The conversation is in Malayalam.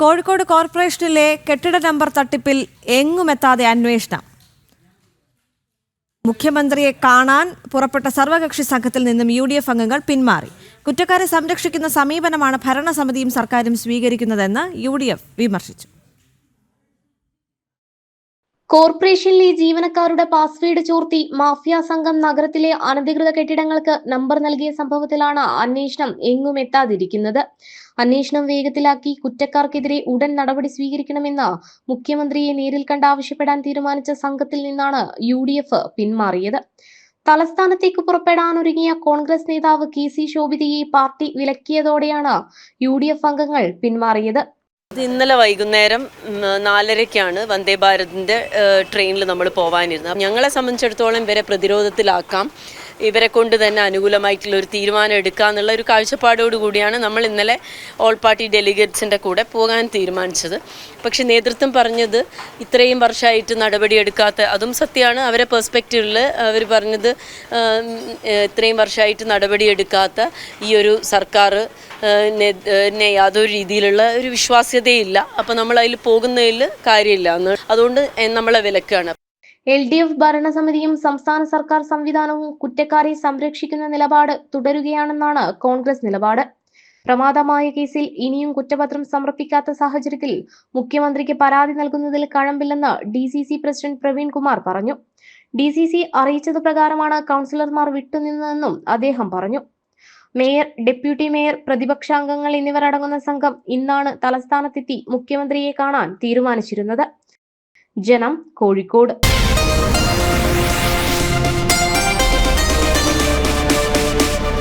കോഴിക്കോട് കോർപ്പറേഷനിലെ കെട്ടിട നമ്പർ തട്ടിപ്പിൽ എങ്ങുമെത്താതെ അന്വേഷണം. മുഖ്യമന്ത്രിയെ കാണാൻ പുറപ്പെട്ട സർവകക്ഷി സംഘത്തിൽ നിന്നും യു ഡി എഫ് അംഗങ്ങൾ പിന്മാറി. കുറ്റക്കാരെ സംരക്ഷിക്കുന്ന സമീപനമാണ് ഭരണസമിതിയും സർക്കാരും സ്വീകരിക്കുന്നതെന്ന് യു ഡി എഫ് വിമർശിച്ചു. കോർപ്പറേഷനിലെ ജീവനക്കാരുടെ പാസ്വേഡ് ചോർത്തി മാഫിയ സംഘം നഗരത്തിലെ അനധികൃത കെട്ടിടങ്ങൾക്ക് നമ്പർ നൽകിയ സംഭവത്തിലാണ് അന്വേഷണം എങ്ങും എത്താതിരിക്കുന്നത്. അന്വേഷണം വേഗത്തിലാക്കി കുറ്റക്കാർക്കെതിരെ ഉടൻ നടപടി സ്വീകരിക്കണമെന്ന് മുഖ്യമന്ത്രിയെ നേരിൽ കണ്ട് ആവശ്യപ്പെടാൻ തീരുമാനിച്ച സംഘത്തിൽ നിന്നാണ് യു പിന്മാറിയത്. തലസ്ഥാനത്തേക്ക് പുറപ്പെടാനൊരുങ്ങിയ കോൺഗ്രസ് നേതാവ് കെ സി ശോഭിതയെ പാർട്ടി വിലക്കിയതോടെയാണ് യു അംഗങ്ങൾ പിന്മാറിയത്. ഇന്നലെ വൈകുന്നേരം നാലരയ്ക്കാണ് വന്ദേ ഭാരതിന്റെ ട്രെയിനിൽ നമ്മൾ പോവാനിരുന്നത്. ഞങ്ങളെ സംബന്ധിച്ചിടത്തോളം ഇവരെ പ്രതിരോധത്തിലാക്കാം. ഇവരെ കൊണ്ട് തന്നെ അനുകൂലമായിട്ടുള്ള ഒരു തീരുമാനം എടുക്കുക എന്നുള്ള ഒരു കാഴ്ചപ്പാടോട് കൂടിയാണ് നമ്മൾ ഇന്നലെ ഓൾ പാർട്ടി ഡെലിഗേറ്റ്സിന്റെ കൂടെ പോകാൻ തീരുമാനിച്ചത്. പക്ഷേ നേതൃത്വം പറഞ്ഞത് ഇത്രയും വർഷമായിട്ട് നടപടിയെടുക്കാത്ത അതും സത്യമാണ്. അവരെ പെർസ്പെക്റ്റീവിൽ അവർ പറഞ്ഞത് ഇത്രയും വർഷമായിട്ട് നടപടിയെടുക്കാത്ത ഈ ഒരു സർക്കാർ നെ യാതൊരു രീതിയിലുള്ള ഒരു വിശ്വാസ്യതയില്ല. അപ്പോൾ നമ്മൾ അതിൽ പോകുന്നതിൽ കാര്യമില്ല. എന്ന് അതുകൊണ്ട് നമ്മളെ വിലക്കാണ്. എൽ ഡി എഫ് ഭരണസമിതിയും സംസ്ഥാന സർക്കാർ സംവിധാനവും കുറ്റക്കാരെ സംരക്ഷിക്കുന്ന നിലപാട് തുടരുകയാണെന്നാണ് കോൺഗ്രസ് നിലപാട്. പ്രമാദമായ കേസിൽ ഇനിയും കുറ്റപത്രം സമർപ്പിക്കാത്ത സാഹചര്യത്തിൽ മുഖ്യമന്ത്രിക്ക് പരാതി നൽകുന്നതിൽ കഴമ്പില്ലെന്ന് D C C president Praveen Kumar പറഞ്ഞു. ഡി സി സി അറിയിച്ചത് പ്രകാരമാണ് കൗൺസിലർമാർ വിട്ടുനിന്നതെന്നും അദ്ദേഹം പറഞ്ഞു. മേയർ ഡെപ്യൂട്ടി മേയർ പ്രതിപക്ഷാംഗങ്ങൾ എന്നിവർ അടങ്ങുന്ന സംഘം ഇന്നാണ് തലസ്ഥാനത്തെത്തി മുഖ്യമന്ത്രിയെ കാണാൻ തീരുമാനിച്ചിരുന്നത്. ജനം കോഴിക്കോട്.